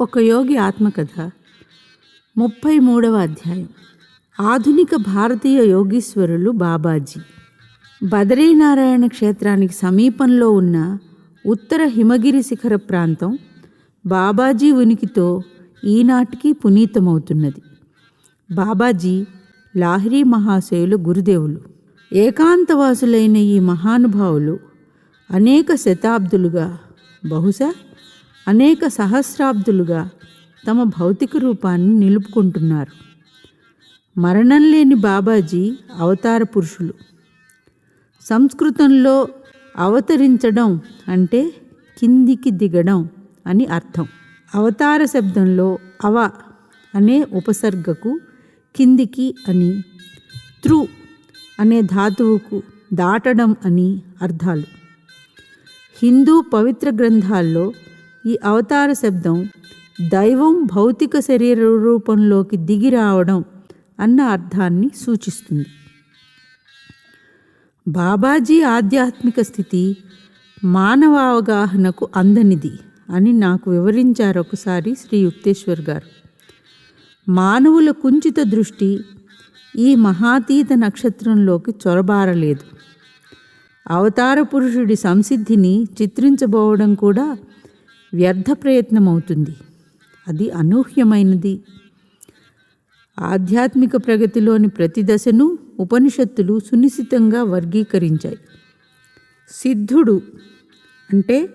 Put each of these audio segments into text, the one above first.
ఒక యోగి ఆత్మకథ ముప్పై మూడవ అధ్యాయం. ఆధునిక భారతీయ యోగీశ్వరులు బాబాజీ. బదరీనారాయణ క్షేత్రానికి సమీపంలో ఉన్న ఉత్తర హిమగిరి శిఖర ప్రాంతం బాబాజీ ఉనికితో ఈనాటికి పునీతమవుతున్నది. బాబాజీ లాహిరీ మహాశయులు గురుదేవులు ఏకాంతవాసులైన ఈ మహానుభావులు అనేక శతాబ్దులుగా బహుశా అనేక సహస్రాబ్దులుగా తమ భౌతిక రూపాన్ని నిలుపుకుంటున్నారు. మరణం లేని బాబాజీ అవతార పురుషులు. సంస్కృతంలో అవతరించడం అంటే కిందికి దిగడం అని అర్థం. అవతార శబ్దంలో అవ అనే ఉపసర్గకు కిందికి అని త్రు అనే ధాతువుకు దాటడం అని అర్థాలు. హిందూ పవిత్ర గ్రంథాల్లో ఈ అవతార శబ్దం దైవం భౌతిక శరీర రూపంలోకి దిగి రావడం అన్న అర్థాన్ని సూచిస్తుంది. బాబాజీ ఆధ్యాత్మిక స్థితి మానవ అవగాహనకు అందనిది అని నాకు వివరించారు ఒకసారి శ్రీ యుక్తేశ్వర్ గారు. మానవుల కుంచిత దృష్టి ఈ మహాతీత నక్షత్రంలోకి చొరబారలేదు. అవతార పురుషుడి సంసిద్ధిని చిత్రించబోవడం కూడా వ్యర్థ ప్రయత్నమవుతుంది. అది అనూహ్యమైనది. ఆధ్యాత్మిక ప్రగతిలోని ప్రతి దశను ఉపనిషత్తులు సునిశ్చితంగా వర్గీకరించాయి. సిద్ధుడు అంటే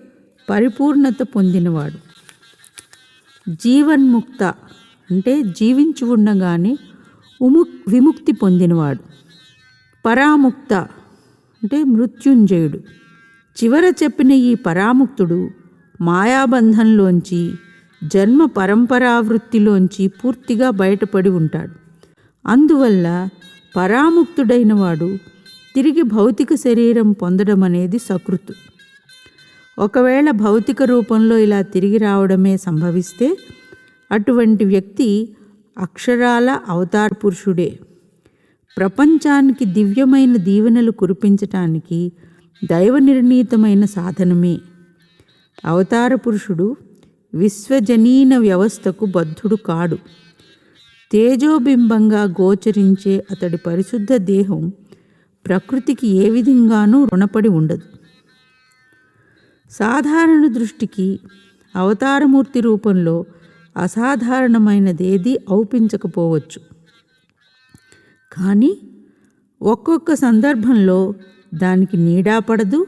పరిపూర్ణత పొందినవాడు. జీవన్ముక్త అంటే జీవించి ఉండగానే ఉముక్ విముక్తి పొందినవాడు. పరాముక్త అంటే మృత్యుంజయుడు. చివర చెప్పిన ఈ పరాముక్తుడు మాయాబంధంలోంచి జన్మ పరంపరావృత్తిలోంచి పూర్తిగా బయటపడి ఉంటాడు. అందువల్ల పరాముక్తుడైన వాడు తిరిగి భౌతిక శరీరం పొందడం అనేది సకృతు ఒకవేళ భౌతిక రూపంలో ఇలా తిరిగి రావడమే సంభవిస్తే అటువంటి వ్యక్తి అక్షరాల అవతార పురుషుడే. ప్రపంచానికి దివ్యమైన దీవెనలు కురిపించటానికి దైవ నిర్ణీతమైన సాధనమే. అవతార పురుషుడు విశ్వజనీన వ్యవస్థకు బద్ధుడు కాడు. తేజోబింబంగా గోచరించే అతడి పరిశుద్ధ దేహం ప్రకృతికి ఏ విధంగానూ రుణపడి ఉండదు. సాధారణ దృష్టికి అవతారమూర్తి రూపంలో అసాధారణమైనదేది ఔపించకపోవచ్చు. కానీ ఒక్కొక్క సందర్భంలో దానికి నీడా పడదు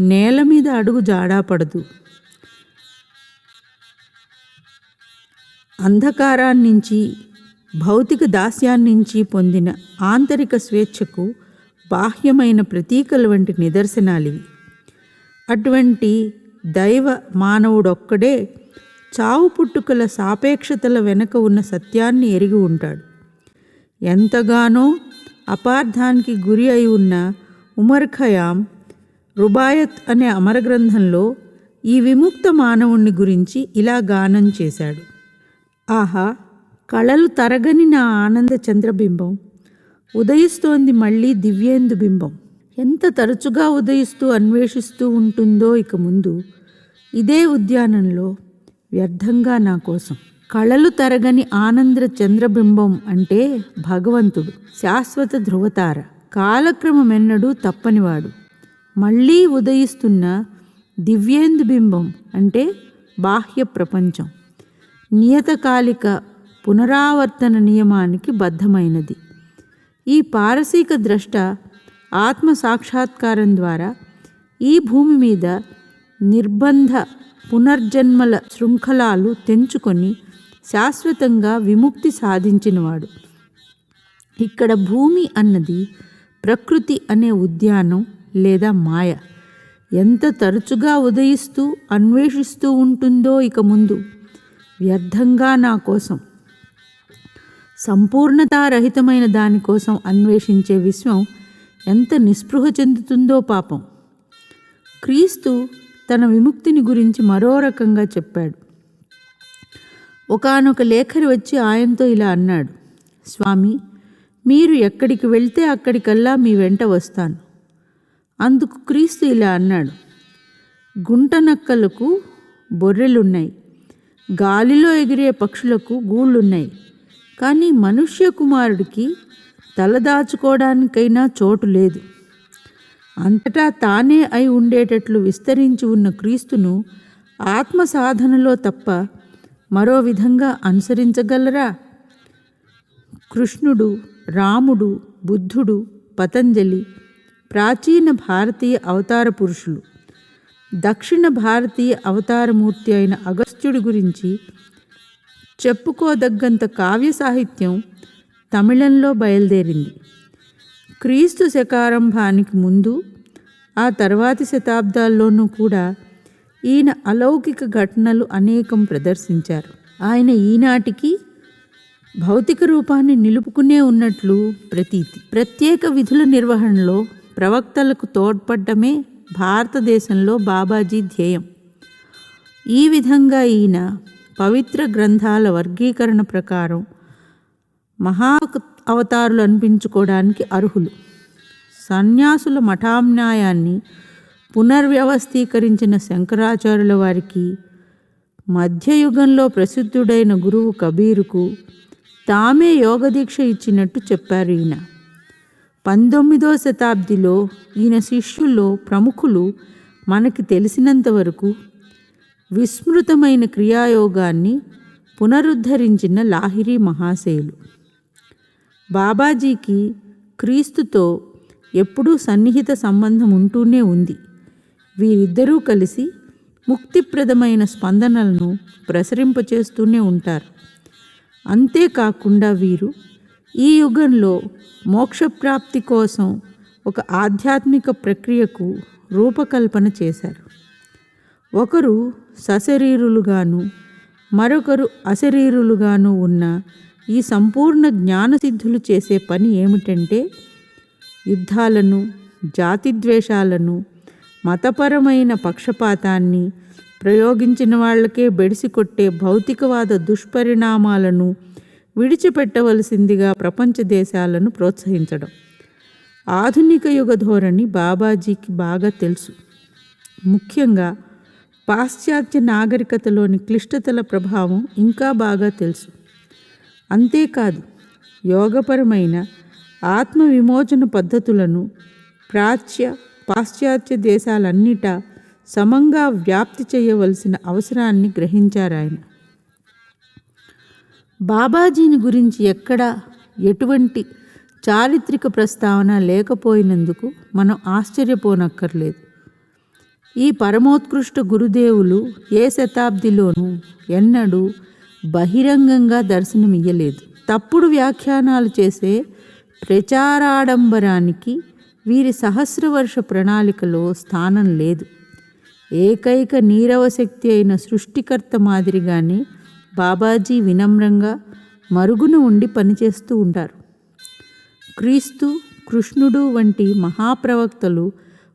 నేల మీద అడుగు జాడా పడదు. అంధకారాన్నించి భౌతిక దాస్యాన్నించి పొందిన ఆంతరిక స్వేచ్ఛకు బాహ్యమైన ప్రతీకల వంటి నిదర్శనాలివి. అటువంటి దైవ మానవుడొక్కడే చావు పుట్టుకల సాపేక్షతల వెనుక ఉన్న సత్యాన్ని ఎరిగి ఉంటాడు. ఎంతగానో అపార్థానికి గురి అయి ఉన్న ఉమర్ ఖయాం రుబాయత్ అనే అమరగ్రంథంలో ఈ విముక్త మానవుణ్ణి గురించి ఇలా గానం చేశాడు. ఆహా కళలు తరగని నా ఆనంద చంద్రబింబం. ఉదయిస్తోంది మళ్ళీ దివ్యేందు బింబం. ఎంత తరచుగా ఉదయిస్తూ అన్వేషిస్తూ ఉంటుందో ఇక ముందు ఇదే ఉద్యానంలో వ్యర్థంగా నా కోసం. కళలు తరగని ఆనంద చంద్రబింబం అంటే భగవంతుడు శాశ్వత ధృవతార కాలక్రమమెన్నడూ తప్పనివాడు. మళ్ళీ ఉదయిస్తున్న దివ్యేందు బింబం అంటే బాహ్య ప్రపంచం. నియతకాలిక పునరావర్తన నియమానికి బద్ధమైనది. ఈ పారసీక ద్రష్ట ఆత్మ సాక్షాత్కారం ద్వారా ఈ భూమి మీద నిర్బంధ పునర్జన్మల శృంఖలాలు తెంచుకొని శాశ్వతంగా విముక్తి సాధించినవాడు. ఇక్కడ భూమి అన్నది ప్రకృతి అనే ఉద్యానం లేదా మాయ. ఎంత తరచుగా ఉదయిస్తూ అన్వేషిస్తూ ఉంటుందో ఇక ముందు. వ్యర్థంగా నా కోసం. సంపూర్ణతారహితమైన దానికోసం అన్వేషించే విశ్వం ఎంత నిస్పృహ చెందుతుందో పాపం. క్రీస్తు తన విముక్తిని గురించి మరో రకంగా చెప్పాడు. ఒకనొక లేఖరి వచ్చి ఆయనతో ఇలా అన్నాడు. స్వామి మీరు ఎక్కడికి వెళ్తే అక్కడికల్లా మీ వెంట వస్తాను. అందుకు క్రీస్తు ఇలా అన్నాడు గుంటనక్కలకు బొర్రెలున్నాయి గాలిలో ఎగిరే పక్షులకు గూళ్ళున్నాయి కానీ మనుష్య కుమారుడికి తలదాచుకోవడానికైనా చోటు లేదు. అంతటా తానే అయి ఉండేటట్లు విస్తరించి ఉన్న క్రీస్తును ఆత్మ సాధనలో తప్ప మరో విధంగా అనుసరించగలరా? కృష్ణుడు రాముడు బుద్ధుడు పతంజలి ప్రాచీన భారతీయ అవతార పురుషులు. దక్షిణ భారతీయ అవతారమూర్తి అయిన అగస్త్యుడి గురించి చెప్పుకోదగ్గంత కావ్య సాహిత్యం తమిళంలో బయలుదేరింది. క్రీస్తు శకారంభానికి ముందు ఆ తర్వాతి శతాబ్దాల్లోనూ కూడా ఈయన అలౌకిక ఘటనలు అనేకం ప్రదర్శించారు. ఆయన ఈనాటికి భౌతిక రూపాన్ని నిలుపుకునే ఉన్నట్లు ప్రతీతి. ప్రత్యేక విధుల నిర్వహణలో ప్రవక్తలకు తోడ్పడమే భారతదేశంలో బాబాజీ ధ్యేయం. ఈ విధంగా ఈయన పవిత్ర గ్రంథాల వర్గీకరణ ప్రకారం మహా అవతారులు అనిపించుకోవడానికి అర్హులు. సన్యాసుల మఠాన్యాయాన్ని పునర్వ్యవస్థీకరించిన శంకరాచార్యుల వారికి మధ్యయుగంలో ప్రసిద్ధుడైన గురువు కబీరుకు తామే యోగదీక్ష ఇచ్చినట్టు చెప్పారు ఈయన. పంతొమ్మిదో శతాబ్దిలో ఈయన శిష్యుల్లో ప్రముఖులు మనకి తెలిసినంతవరకు విస్మృతమైన క్రియాయోగాన్ని పునరుద్ధరించిన లాహిరి మహాశయులు. బాబాజీకి క్రీస్తుతో ఎప్పుడూ సన్నిహిత సంబంధం ఉంటూనే ఉంది. వీరిద్దరూ కలిసి ముక్తిప్రదమైన స్పందనలను ప్రసరింపచేస్తూనే ఉంటారు. అంతేకాకుండా వీరు ఈ యుగంలో మోక్షప్రాప్తి కోసం ఒక ఆధ్యాత్మిక ప్రక్రియకు రూపకల్పన చేశారు. ఒకరు సశరీరులుగాను మరొకరు అశరీరులుగాను ఉన్న ఈ సంపూర్ణ జ్ఞానసిద్ధులు చేసే పని ఏమిటంటే యుద్ధాలను జాతిద్వేషాలను మతపరమైన పక్షపాతాన్ని ప్రయోగించిన వాళ్ళకే బెడిసి కొట్టే భౌతికవాద దుష్పరిణామాలను విడిచిపెట్టవలసిందిగా ప్రపంచ దేశాలను ప్రోత్సహించడం. ఆధునిక యుగ ధోరణి బాబాజీకి బాగా తెలుసు. ముఖ్యంగా పాశ్చాత్య నాగరికతలోని క్లిష్టతల ప్రభావం ఇంకా బాగా తెలుసు. అంతేకాదు యోగపరమైన ఆత్మ విమోచన పద్ధతులను ప్రాచ్య పాశ్చాత్య దేశాలన్నిటా సమంగా వ్యాప్తి చేయవలసిన అవసరాన్ని గ్రహించారాయన. బాబాజీని గురించి ఎక్కడ ఎటువంటి చారిత్రక ప్రస్తావన లేకపోయినందుకు మనం ఆశ్చర్యపోనక్కర్లేదు. ఈ పరమోత్కృష్ట గురుదేవులు ఏ శతాబ్దిలోనూ ఎన్నడూ బహిరంగంగా దర్శనమియ్యలేదు. తప్పుడు వ్యాఖ్యానాలు చేసే ప్రచారాడంబరానికి వీరి సహస్రవర్ష ప్రణాళికలో స్థానం లేదు. ఏకైక నీరవ శక్తి అయిన సృష్టికర్త మాదిరిగానే బాబాజీ వినమ్రంగా మరుగున ఉండి పనిచేస్తూ ఉంటారు. క్రీస్తు కృష్ణుడు వంటి మహాప్రవక్తలు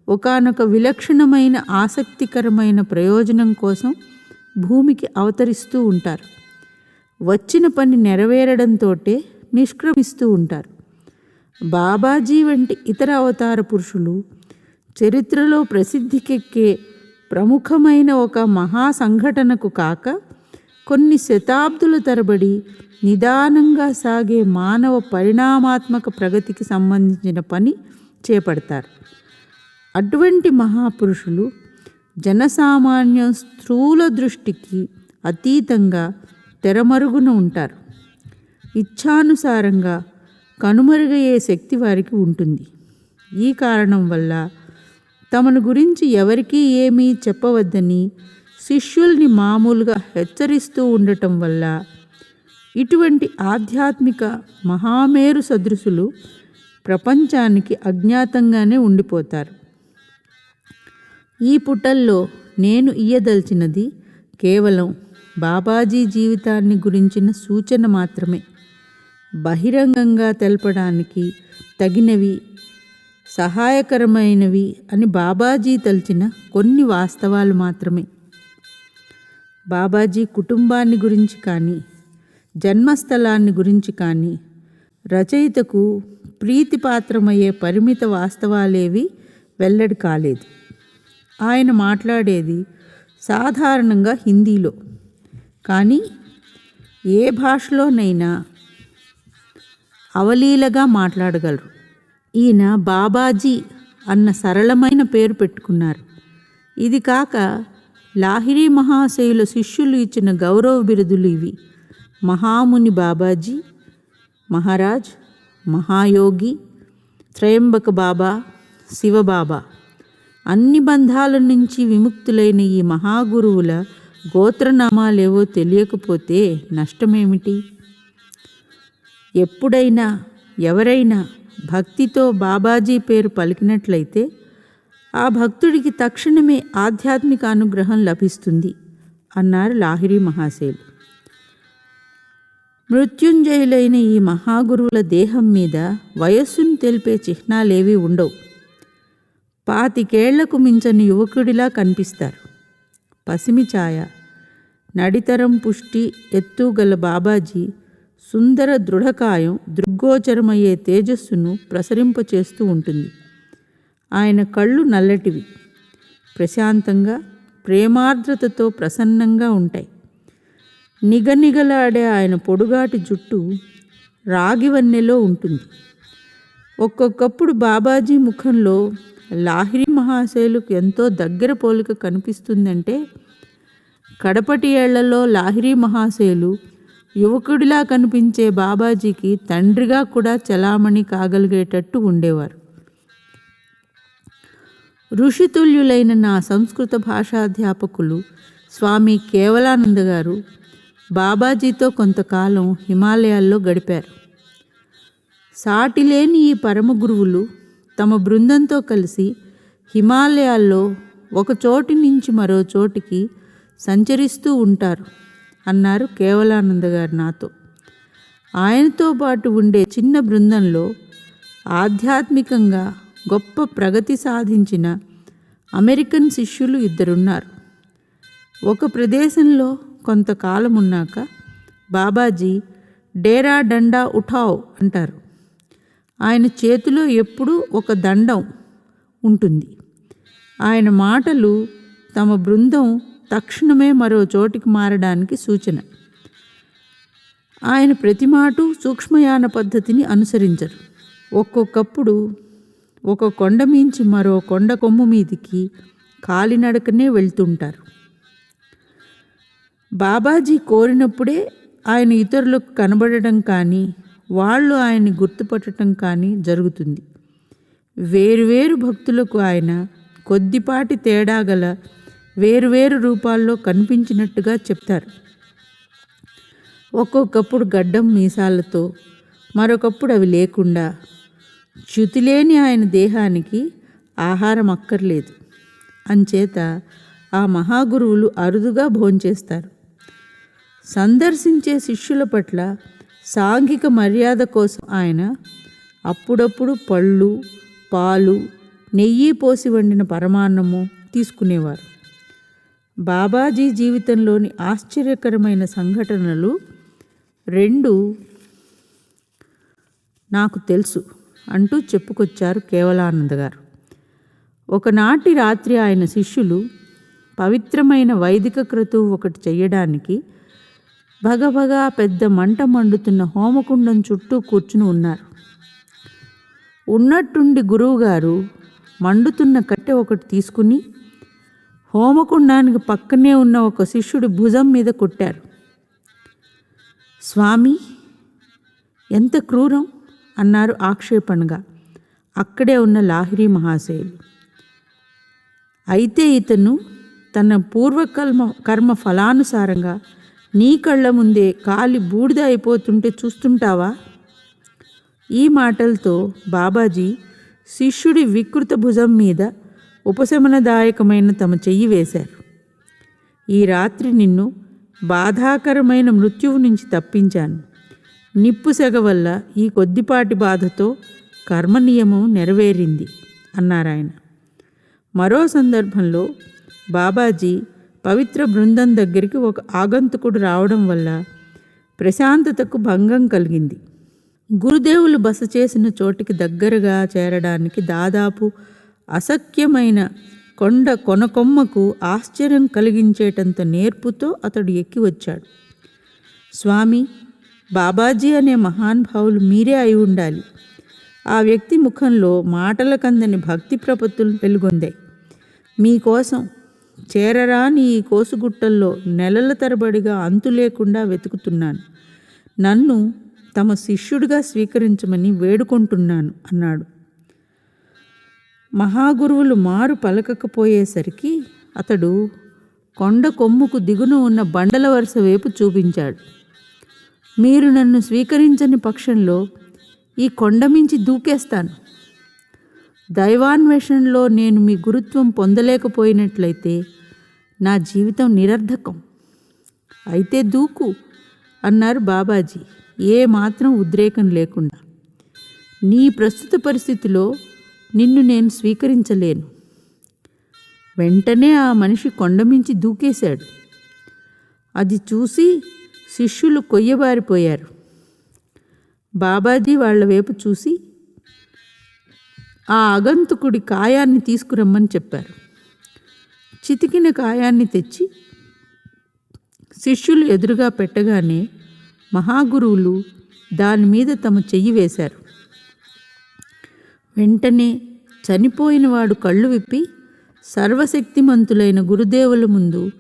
ఒకానొక విలక్షణమైన ఆసక్తికరమైన ప్రయోజనం కోసం భూమికి అవతరిస్తూ ఉంటారు. వచ్చిన పని నెరవేరడంతో నిష్క్రమిస్తూ ఉంటారు. బాబాజీ వంటి ఇతర అవతార పురుషులు చరిత్రలో ప్రసిద్ధికెక్కే ప్రముఖమైన ఒక మహా సంఘటనకు కాక కొన్ని శతాబ్దుల తరబడి నిదానంగా సాగే మానవ పరిణామాత్మక ప్రగతికి సంబంధించిన పని చేపడతారు. అటువంటి మహాపురుషులు జనసామాన్యం స్థూల దృష్టికి అతీతంగా తెరమరుగున ఉంటారు. ఇచ్ఛానుసారంగా కనుమరుగయ్యే శక్తి వారికి ఉంటుంది. ఈ కారణం వల్ల తమను గురించి ఎవరికీ ఏమీ చెప్పవద్దని శిష్యుల్ని మామూలుగా హెచ్చరిస్తూ ఉండటం వల్ల ఇటువంటి ఆధ్యాత్మిక మహామేరు సదృశులు ప్రపంచానికి అజ్ఞాతంగానే ఉండిపోతారు. ఈ పుటల్లో నేను ఇయ్యదలిచినది కేవలం బాబాజీ జీవితాన్ని గురించిన సూచన మాత్రమే. బహిరంగంగా తెలపడానికి తగినవి సహాయకరమైనవి అని బాబాజీ తలిచిన కొన్ని వాస్తవాలు మాత్రమే. బాబాజీ కుటుంబాన్ని గురించి కానీ జన్మస్థలాన్ని గురించి కానీ రచయితకు ప్రీతిపాత్రమయ్యే పరిమిత వాస్తవాలేవి వెల్లడి కాలేదు. ఆయన మాట్లాడేది సాధారణంగా హిందీలో. కానీ ఏ భాషలోనైనా అవలీలగా మాట్లాడగలరు. ఈయన బాబాజీ అన్న సరళమైన పేరు పెట్టుకున్నారు. ఇది కాక లాహిరి మహాశయుల శిష్యులు ఇచ్చిన గౌరవ బిరుదులు ఇవి. మహాముని బాబాజీ మహారాజ్ మహాయోగి త్రయంబక బాబా శివబాబా అన్ని బంధాల నుంచి విముక్తులైన ఈ మహాగురువుల గోత్రనామాలేవో తెలియకపోతే నష్టమేమిటి? ఎప్పుడైనా ఎవరైనా భక్తితో బాబాజీ పేరు పలికినట్లయితే ఆ భక్తుడికి తక్షణమే ఆధ్యాత్మిక అనుగ్రహం లభిస్తుంది అన్నారు లాహిరి మహాశయులు మృత్యుంజయులైన ఈ మహాగురువుల దేహం మీద వయస్సును తెలిపే చిహ్నాలేవీ ఉండవు. పాతికేళ్ళకు మించని యువకుడిలా కనిపిస్తారు. పసిమి ఛాయ నడితరం పుష్టి ఎత్తుగల బాబాజీ సుందర దృఢకాయం దృగ్గోచరమయ్యే తేజస్సును ప్రసరింపచేస్తూ ఉంటుంది. ఆయన కళ్ళు నల్లటివి. ప్రశాంతంగా ప్రేమార్ద్రతతో ప్రసన్నంగా ఉంటాయి. నిగనిగలాడే ఆయన పొడుగాటి జుట్టు రాగివన్నెలో ఉంటుంది. ఒక్కొక్కప్పుడు బాబాజీ ముఖంలో లాహిరి మహాశయులకు ఎంతో దగ్గర పోలిక కనిపిస్తుందంటే కడపటి ఏళ్ళలో లాహిరి మహాశయులు యువకుడిలా కనిపించే బాబాజీకి తండ్రిగా కూడా చలామణి కాగలిగేటట్టు ఉండేవారు. ఋషితుల్యులైన నా సంస్కృత భాషాధ్యాపకులు స్వామి కేవలానంద గారు బాబాజీతో కొంతకాలం హిమాలయాల్లో గడిపారు. సాటిలేని ఈ పరమ గురువులు తమ బృందంతో కలిసి హిమాలయాల్లో ఒక చోటి నుంచి మరో చోటికి సంచరిస్తూ ఉంటారు అన్నారు కేవలానంద గారు నాతో. ఆయనతో పాటు ఉండే చిన్న బృందంలో ఆధ్యాత్మికంగా గొప్ప ప్రగతి సాధించిన అమెరికన్ శిష్యులు ఇద్దరున్నారు. ఒక ప్రదేశంలో కొంతకాలం ఉన్నాక బాబాజీ డేరా డండా ఉఠావ్ అంటారు. ఆయన చేతిలో ఎప్పుడూ ఒక దండం ఉంటుంది. ఆయన మాటలు తమ బృందం తక్షణమే మరో చోటికి మారడానికి సూచన. ఆయన ప్రతి మాటు సూక్ష్మయాన పద్ధతిని అనుసరించరు. ఒక్కొక్కప్పుడు ఒక కొండ మించి మరో కొండ కొమ్ము మీదికి కాలినడకనే వెళ్తుంటారు. బాబాజీ కోరినప్పుడే ఆయన ఇతరులకు కనబడటం కానీ వాళ్ళు ఆయన్ని గుర్తుపట్టడం కానీ జరుగుతుంది. వేరువేరు భక్తులకు ఆయన కొద్దిపాటి తేడా గల వేరువేరు రూపాల్లో కనిపించినట్టుగా చెప్తారు. ఒక్కొక్కప్పుడు గడ్డం మీసాలతో మరొకప్పుడు అవి లేకుండా చ్యుతిలేని ఆయన దేహానికి ఆహారం అక్కర్లేదు. అంచేత ఆ మహాగురువులు అరుదుగా భోంచేస్తారు. సందర్శించే శిష్యుల పట్ల సాంఘిక మర్యాద కోసం ఆయన అప్పుడప్పుడు పళ్ళు పాలు నెయ్యి పోసి వండిన పరమాన్నము తీసుకునేవారు. బాబాజీ జీవితంలోని ఆశ్చర్యకరమైన సంఘటనలు రెండు నాకు తెలుసు. అంటూ చెప్పుకొచ్చారు కేవలానంద గారు. ఒకనాటి రాత్రి ఆయన శిష్యులు పవిత్రమైన వైదిక క్రతువు ఒకటి చెయ్యడానికి భగభగా పెద్ద మంట మండుతున్న హోమకుండం చుట్టూ కూర్చుని ఉన్నారు. ఉన్నట్టుండి గురువుగారు మండుతున్న కట్టె ఒకటి తీసుకుని హోమకుండానికి పక్కనే ఉన్న ఒక శిష్యుడి భుజం మీద కొట్టారు. స్వామి ఎంత క్రూరం! అన్నారు ఆక్షేపణగా. అక్కడే ఉన్న లాహిరి మహాశయులు. అయితే ఇతను తన పూర్వకర్మ కర్మ ఫలానుసారంగా నీ కళ్ళ ముందే కాలి బూడిద అయిపోతుంటే చూస్తుంటావా? ఈ మాటలతో బాబాజీ శిష్యుడి వికృత భుజం మీద ఉపశమనదాయకమైన తమ చెయ్యి వేశారు. ఈ రాత్రి నిన్ను బాధాకరమైన మృత్యువు నుంచి తప్పించాను. నిప్పు సెగ వల్ల ఈ కొద్దిపాటి బాధతో కర్మనియమం నెరవేరింది అన్నారాయన. మరో సందర్భంలో బాబాజీ పవిత్ర బృందం దగ్గరికి ఒక ఆగంతుకుడు రావడం వల్ల ప్రశాంతతకు భంగం కలిగింది. గురుదేవులు బస చేసిన చోటికి దగ్గరగా చేరడానికి దాదాపు అసఖ్యమైన కొండ కొనకొమ్మకు ఆశ్చర్యం కలిగించేటంత నేర్పుతో అతడు ఎక్కి వచ్చాడు. స్వామి బాబాజీ అనే మహానుభావులు మీరే అయి ఉండాలి. ఆ వ్యక్తి ముఖంలో మాటల కందని భక్తి ప్రపత్తులు వెలుగొందాయి. మీకోసం చేరరాని ఈ కోసుగుట్టల్లో నెలల తరబడిగా అంతు లేకుండా వెతుకుతున్నాను. నన్ను తమ శిష్యుడిగా స్వీకరించమని వేడుకుంటున్నాను అన్నాడు. మహాగురువులు మారు పలకకపోయేసరికి అతడు కొండ కొమ్ముకు దిగున ఉన్న బండల వరుస వైపు చూపించాడు. మీరు నన్ను స్వీకరించని పక్షంలో ఈ కొండ మించి దూకేస్తాను. దైవాన్వేషణలో నేను మీ గురుత్వం పొందలేకపోయినట్లయితే నా జీవితం నిరర్ధకం. అయితే దూకు అన్నారు బాబాజీ. ఏ మాత్రం ఉద్రేకం లేకుండా. నీ ప్రస్తుత పరిస్థితిలో నిన్ను నేను స్వీకరించలేను. వెంటనే ఆ మనిషి కొండమించి దూకేశాడు. అది చూసి శిష్యులు కొయ్యబారిపోయారు. బాబాజీ వాళ్ళ వైపు చూసి ఆ అగంతుకుడి కాయాన్ని తీసుకురమ్మని చెప్పారు. చితికిన కాయాన్ని తెచ్చి శిష్యులు ఎదురుగా పెట్టగానే మహాగురువులు దాని మీద తమ చెయ్యి వేశారు. వెంటనే చనిపోయినవాడు కళ్ళు విప్పి సర్వశక్తిమంతులైన గురుదేవుల ముందు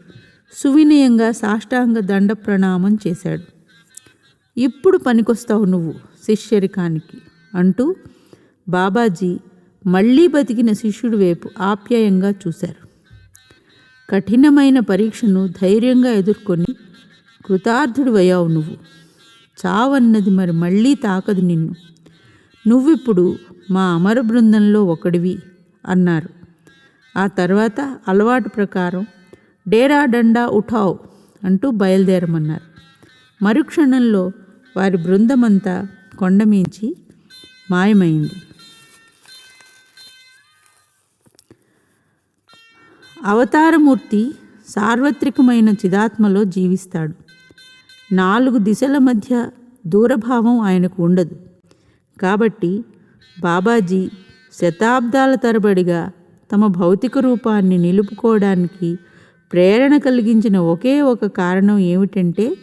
సువినయంగా సాష్టాంగ దండ ప్రణామం చేశాడు. ఇప్పుడు పనికొస్తావు నువ్వు శిష్యరికానికి అంటూ బాబాజీ మళ్ళీ బతికిన శిష్యుడి వైపు ఆప్యాయంగా చూశారు. కఠినమైన పరీక్షను ధైర్యంగా ఎదుర్కొని కృతార్థుడివయ్యావు నువ్వు. చావన్నది మరి మళ్ళీ తాకదు నిన్ను. నువ్విప్పుడు మా అమర బృందంలో ఒకడివి అన్నారు. ఆ తర్వాత అలవాటు ప్రకారం డేరా డండా ఉఠావ్ అంటూ బయలుదేరమన్నారు. మరుక్షణంలో వారి బృందమంతా కొండమించి మాయమైంది. అవతారమూర్తి సార్వత్రికమైన చిదాత్మలో జీవిస్తాడు. నాలుగు దిశల మధ్య దూరభావం ఆయనకు ఉండదు. కాబట్టి బాబాజీ శతాబ్దాల తరబడిగా తమ భౌతిక రూపాన్ని నిలుపుకోవడానికి ప్రేరణ కలిగించిన ఒకే ఒక కారణం ఏమిటంటే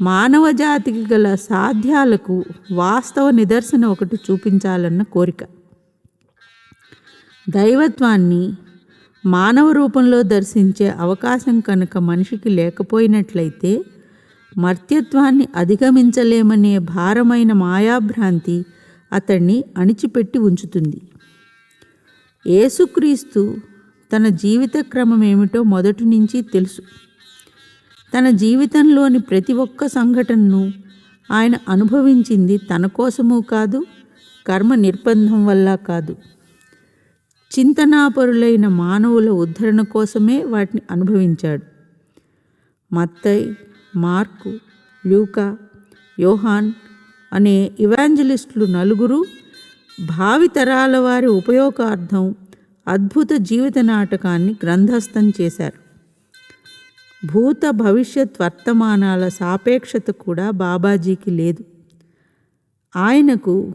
మానవ జాతికి గల సాధ్యాలకు వాస్తవ నిదర్శన ఒకటి చూపించాలన్న కోరిక. దైవత్వాన్ని మానవ రూపంలో దర్శించే అవకాశం కనుక మనిషికి లేకపోయినట్లయితే మర్త్యత్వాన్ని అధిగమించలేమనే భారమైన మాయాభ్రాంతి అతన్ని అణిచిపెట్టి ఉంచుతుంది. ఏసుక్రీస్తు తన జీవిత క్రమం ఏమిటో మొదటి నుంచి తెలుసు. తన జీవితంలోని ప్రతి ఒక్క సంఘటనను ఆయన అనుభవించింది తన కోసము కాదు కర్మ నిర్బంధం వల్ల కాదు. చింతనాపరులైన మానవుల ఉద్ధరణ కోసమే వాటిని అనుభవించాడు. మత్తయ్ మార్కు లూకా యోహాన్ అనే ఇవాంజలిస్టులు నలుగురు భావితరాల వారి ఉపయోగార్థం అద్భుత జీవిత నాటకాన్ని గ్రంథస్థం చేశారు. భూత భవిష్యత్ వర్తమానాల సాపేక్షత కూడా బాబాజీకి లేదు. ఆయనకు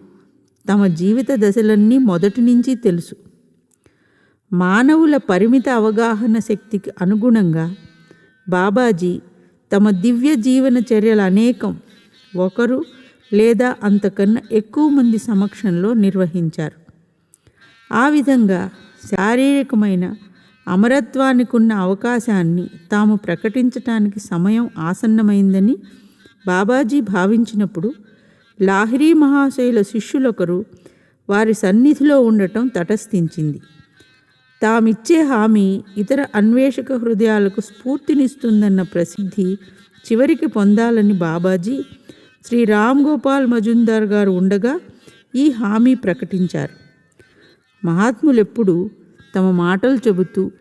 తమ జీవిత దశలన్నీ మొదటి నుంచి తెలుసు. మానవుల పరిమిత అవగాహన శక్తికి అనుగుణంగా బాబాజీ తమ దివ్య జీవన చర్యలు అనేకం ఒకరు లేదా అంతకన్నా ఎక్కువ మంది సమక్షంలో నిర్వహించారు. ఆ విధంగా శారీరకమైన అమరత్వానికి ఉన్న అవకాశాన్ని తాము ప్రకటించటానికి సమయం ఆసన్నమైందని బాబాజీ భావించినప్పుడు లాహిరీ మహాశయుల శిష్యులొకరు వారి సన్నిధిలో ఉండటం తటస్థించింది. తామిచ్చే హామీ ఇతర అన్వేషక హృదయాలకు స్ఫూర్తినిస్తుందన్న ప్రసిద్ధి చివరికి పొందాలని బాబాజీ శ్రీ రామ్ గోపాల్ మజుందార్ గారు ఉండగా ఈ హామీ ప్రకటించారు. మహాత్ములెప్పుడు తమ మాటలు చెబుతూ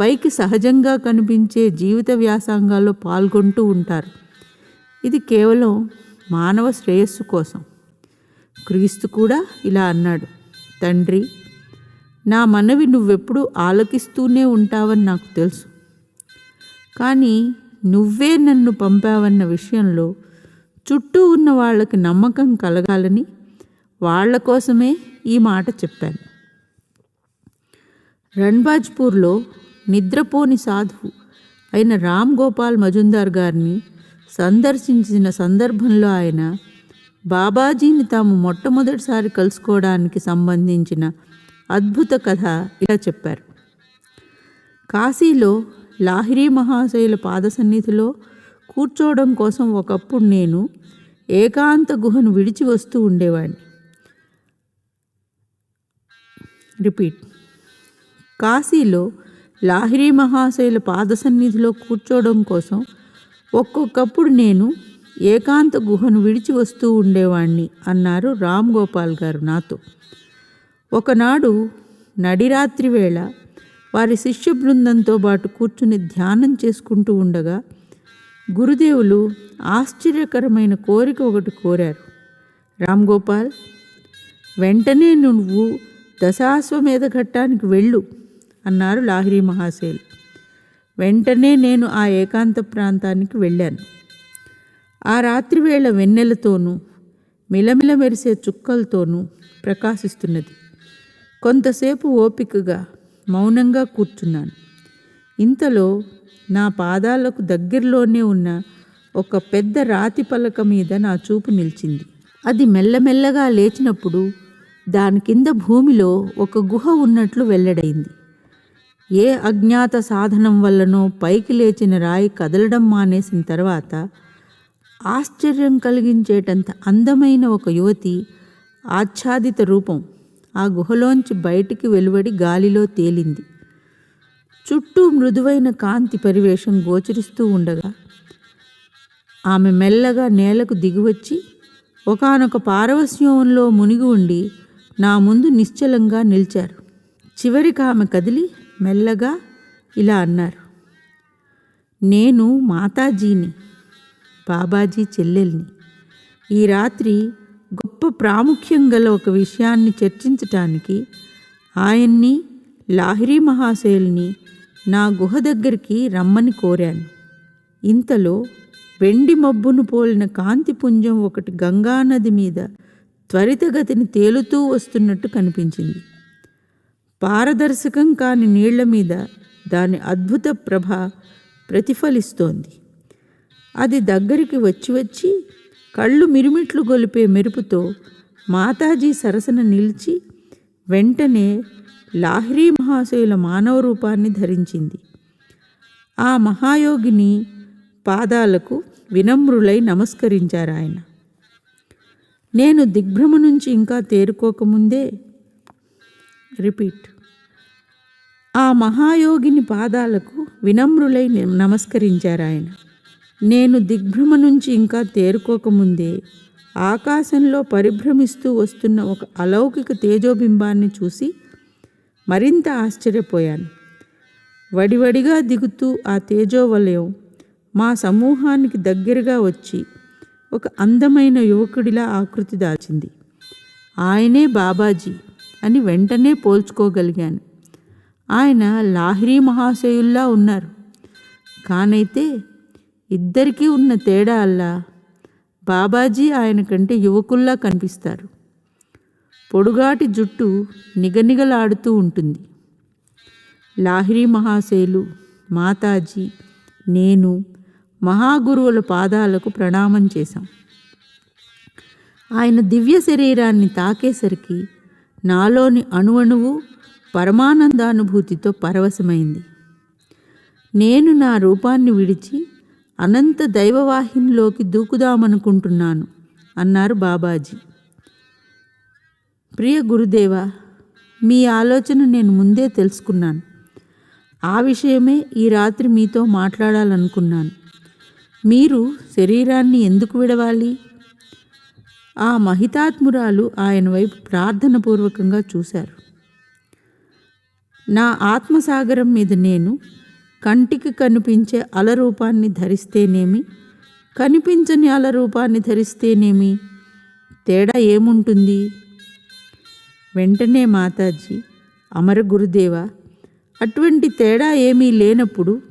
పైకి సహజంగా కనిపించే జీవిత వ్యాసంగాల్లో పాల్గొంటూ ఉంటారు. ఇది కేవలం మానవ శ్రేయస్సు కోసం. క్రీస్తు కూడా ఇలా అన్నాడు. తండ్రి నా మనవి నువ్వెప్పుడు ఆలకిస్తూనే ఉంటావని నాకు తెలుసు. కానీ నువ్వే నన్ను పంపావన్న విషయంలో చుట్టూ ఉన్న వాళ్ళకి నమ్మకం కలగాలని వాళ్ళ కోసమే ఈ మాట చెప్పాను. రణ్బాజ్పూర్లో నిద్రపోని సాధువు అయిన రామ్ గోపాల్ మజుందార్ గారిని సందర్శించిన సందర్భంలో ఆయన బాబాజీని తాము మొట్టమొదటిసారి కలుసుకోవడానికి సంబంధించిన అద్భుత కథ ఇలా చెప్పారు. కాశీలో లాహిరీ మహాశయుల పాద సన్నిధిలో కూర్చోవడం కోసం ఒకప్పుడు నేను ఏకాంత గుహను విడిచి వస్తూ ఉండేవాడిని. రిపీట్. కాశీలో లాహిరీ మహాశయుల పాద సన్నిధిలో కూర్చోవడం కోసం ఒక్కొక్కప్పుడు నేను ఏకాంత గుహను విడిచి వస్తూ ఉండేవాణ్ణి అన్నారు రామ్ గోపాల్ గారు నాతో. ఒకనాడు నడిరాత్రి వేళ వారి శిష్య బృందంతో పాటు కూర్చుని ధ్యానం చేసుకుంటూ ఉండగా గురుదేవులు ఆశ్చర్యకరమైన కోరిక ఒకటి కోరారు. రామ్ గోపాల్ వెంటనే నువ్వు దశాశ్వమేధ ఘట్టానికి వెళ్ళు. అన్నారు లాహిరి మహాశైల్. వెంటనే నేను ఆ ఏకాంత ప్రాంతానికి వెళ్ళాను. ఆ రాత్రి వేళ వెన్నెలతోనూ మిలమిల మెరిసే చుక్కలతోనూ ప్రకాశిస్తున్నది. కొంతసేపు ఓపికగా మౌనంగా కూర్చున్నాను. ఇంతలో నా పాదాలకు దగ్గరలోనే ఉన్న ఒక పెద్ద రాతి పలక మీద నా చూపు నిలిచింది. అది మెల్లమెల్లగా లేచినప్పుడు దాని కింద భూమిలో ఒక గుహ ఉన్నట్లు వెల్లడైంది. ఏ అజ్ఞాత సాధనం వల్లనో పైకి లేచిన రాయి కదలడం మానేసిన తర్వాత ఆశ్చర్యం కలిగించేటంత అందమైన ఒక యువతి ఆచ్ఛాదిత రూపం ఆ గుహలోంచి బయటికి వెలువడి గాలిలో తేలింది. చుట్టూ మృదువైన కాంతి పరివేషం గోచరిస్తూ ఉండగా ఆమె మెల్లగా నేలకు దిగివచ్చి ఒకానొక పారవస్యంలో మునిగి ఉండి నా ముందు నిశ్చలంగా నిలిచారు. చివరికి ఆమె కదిలి మెల్లగా ఇలా అన్నారు నేను మాతాజీని బాబాజీ చెల్లెల్ని. ఈ రాత్రి గొప్ప ప్రాముఖ్యం గల ఒక విషయాన్ని చర్చించటానికి ఆయన్ని లాహిరీ మహాశయుల్ని నా గుహ దగ్గరికి రమ్మని కోరాను. ఇంతలో వెండి మబ్బును పోలిన కాంతిపుంజం ఒకటి గంగానది మీద త్వరితగతిని తేలుతూ వస్తున్నట్టు కనిపించింది. పారదర్శకం కాని నీళ్ళ మీద దాని అద్భుత ప్రభ ప్రతిఫలిస్తోంది. అది దగ్గరికి వచ్చి వచ్చి కళ్ళు మిరుమిట్లు గొలిపే మెరుపుతో మాతాజీ సరసన నిలిచి వెంటనే లాహిరీ మహాశయుల మానవ రూపాన్ని ధరించింది. ఆ మహాయోగిని పాదాలకు వినమ్రులై నమస్కరించారు ఆయన నేను దిగ్భ్రమ నుంచి ఇంకా తేరుకోకముందే రిపీట్. ఆ మహాయోగిని పాదాలకు వినమ్రులై నమస్కరించారు ఆయన. నేను దిగ్భ్రమ నుంచి ఇంకా తేరుకోకముందే ఆకాశంలో పరిభ్రమిస్తూ వస్తున్న ఒక అలౌకిక తేజోబింబాన్ని చూసి మరింత ఆశ్చర్యపోయాను. వడివడిగా దిగుతూ ఆ తేజోవలయం మా సమూహానికి దగ్గరగా వచ్చి ఒక అందమైన యువకుడిలా ఆకృతి దాల్చింది. ఆయనే బాబాజీ. అని వెంటనే పోల్చుకోగలిగాను. ఆయన లాహిరీ మహాశయుల్లా ఉన్నారు. కానైతే ఇద్దరికీ ఉన్న తేడా అల్లా. బాబాజీ ఆయన కంటే యువకుల్లా కనిపిస్తారు. పొడుగాటి జుట్టు నిగనిగలాడుతూ ఉంటుంది. లాహిరీ మహాశయులు మాతాజీ నేను మహాగురువుల పాదాలకు ప్రణామం చేశాం. ఆయన దివ్య శరీరాన్ని తాకేసరికి నాలోని అణువణువు పరమానందానుభూతితో పరవశమైంది. నేను నా రూపాన్ని విడిచి అనంత దైవవాహినిలోకి దూకుదామనుకుంటున్నాను అన్నారు బాబాజీ. ప్రియ గురుదేవ మీ ఆలోచన నేను ముందే తెలుసుకున్నాను. ఆ విషయమే ఈ రాత్రి మీతో మాట్లాడాలనుకున్నాను. మీరు శరీరాన్ని ఎందుకు విడవాలి? ఆ మహితాత్మురాలు ఆయన వైపు ప్రార్థనపూర్వకంగా చూశారు. నా ఆత్మసాగరం మీద నేను కంటికి కనిపించే అలరూపాన్ని ధరిస్తేనేమి? కనిపించని అలరూపాన్ని ధరిస్తేనేమి? తేడా ఏముంటుంది? వెంటనే మాతాజీ అమర గురుదేవ అటువంటి తేడా ఏమీ లేనప్పుడు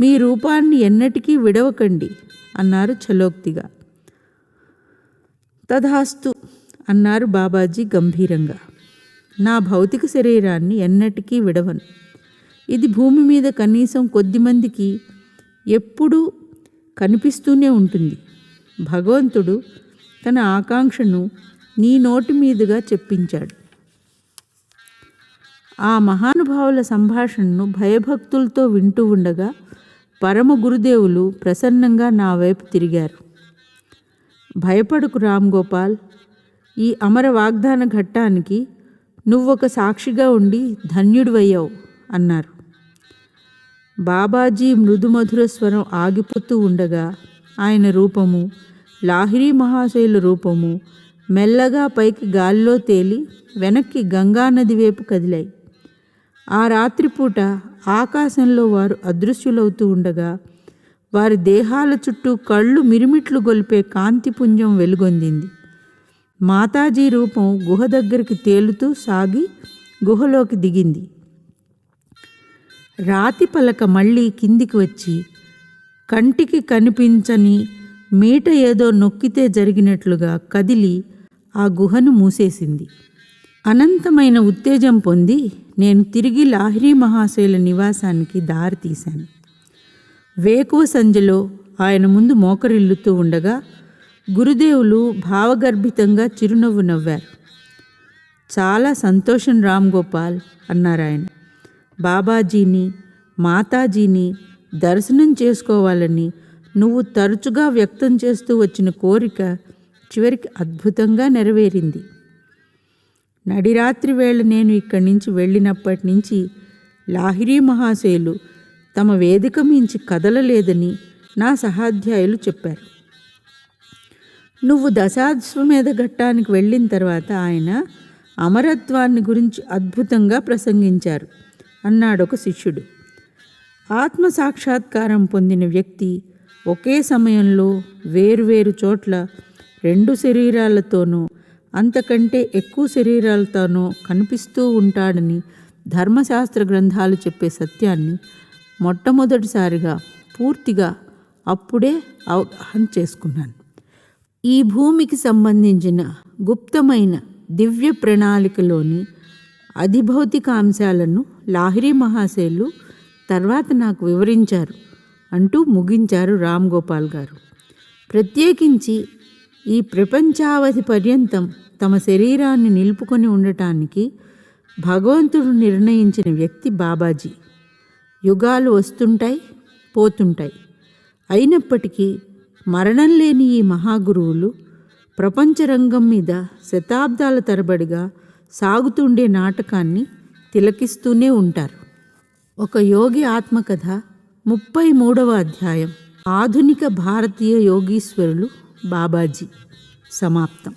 మీ రూపాన్ని ఎన్నటికీ విడవకండి అన్నారు చలోక్తిగా. తథాస్తు అన్నారు బాబాజీ గంభీరంగా. నా భౌతిక శరీరాన్ని ఎన్నటికీ విడవను. ఇది భూమి మీద కనీసం కొద్దిమందికి ఎప్పుడూ కనిపిస్తూనే ఉంటుంది. భగవంతుడు తన ఆకాంక్షను నీ నోటి మీదుగా చెప్పించాడు. ఆ మహానుభావుల సంభాషణను భయభక్తులతో వింటూ ఉండగా పరమ గురుదేవులు ప్రసన్నంగా నా వైపు తిరిగారు. భయపడకు రామ్ గోపాల్. ఈ అమర వాగ్దాన ఘట్టానికి నువ్వొక సాక్షిగా ఉండి ధన్యుడివయ్యావు అన్నారు. బాబాజీ మృదుమధుర స్వరం ఆగిపోతూ ఉండగా ఆయన రూపము లాహిరి మహాశైల రూపము మెల్లగా పైకి గాలిలో తేలి వెనక్కి గంగానది వైపు కదిలాయి. ఆ రాత్రిపూట ఆకాశంలో వారు అదృశ్యులవుతూ ఉండగా వారి దేహాల చుట్టూ కళ్ళు మిరుమిట్లు గొలిపే కాంతిపుంజం వెలుగొందింది. మాతాజీ రూపం గుహ దగ్గరికి తేలుతూ సాగి గుహలోకి దిగింది. రాతి పలక మళ్ళీ కిందికి వచ్చి కంటికి కనిపించని మీట ఏదో నొక్కితే జరిగినట్లుగా కదిలి ఆ గుహను మూసేసింది. అనంతమైన ఉత్తేజం పొంది నేను తిరిగి లాహిరి మహాశయుల నివాసానికి దారి తీశాను వేకువ సంధ్యలో ఆయన ముందు మోకరిల్లుతూ ఉండగా గురుదేవులు భావగర్భితంగా చిరునవ్వు నవ్వారు. చాలా సంతోషం రామ్ గోపాల్ అన్నారాయన బాబాజీని మాతాజీని దర్శనం చేసుకోవాలని నువ్వు తరచుగా వ్యక్తం చేస్తూ వచ్చిన కోరిక చివరికి అద్భుతంగా నెరవేరింది. నడిరాత్రి వేళ నేను ఇక్కడి నుంచి వెళ్ళినప్పటి నుంచి లాహిరీ మహాశయులు తమ వేదిక మించి కదలలేదని నా సహాధ్యాయులు చెప్పారు. నువ్వు దశాశ్వమేధ ఘట్టానికి వెళ్ళిన తర్వాత ఆయన అమరత్వాన్ని గురించి అద్భుతంగా ప్రసంగించారు అన్నాడు ఒక శిష్యుడు. ఆత్మ సాక్షాత్కారం పొందిన వ్యక్తి ఒకే సమయంలో వేరువేరు చోట్ల రెండు శరీరాలతోనూ అంతకంటే ఎక్కువ శరీరాలతోనూ కనిపిస్తూ ఉంటాడని ధర్మశాస్త్ర గ్రంథాలు చెప్పే సత్యాన్ని మొట్టమొదటిసారిగా పూర్తిగా అప్పుడే అవగాహన చేసుకున్నాను. ఈ భూమికి సంబంధించిన గుప్తమైన దివ్య ప్రణాళికలోని అధిభౌతిక అంశాలను లాహిరి మహాశయులు తర్వాత నాకు వివరించారు అంటూ ముగించారు రామ్ గోపాల్ గారు. ప్రత్యేకించి ఈ ప్రపంచావధి పర్యంతం తమ శరీరాన్ని నిలుపుకొని ఉండటానికి భగవంతుడు నిర్ణయించిన వ్యక్తి బాబాజీ. యుగాలు వస్తుంటాయి పోతుంటాయి. అయినప్పటికీ మరణం లేని ఈ మహాగురువులు ప్రపంచ రంగం మీద శతాబ్దాల తరబడిగా సాగుతుండే నాటకాన్ని తిలకిస్తూనే ఉంటారు. ఒక యోగి ఆత్మకథ ముప్పై మూడవ అధ్యాయం. ఆధునిక భారతీయ యోగీశ్వరులు బాబాజీ. సమాప్తం.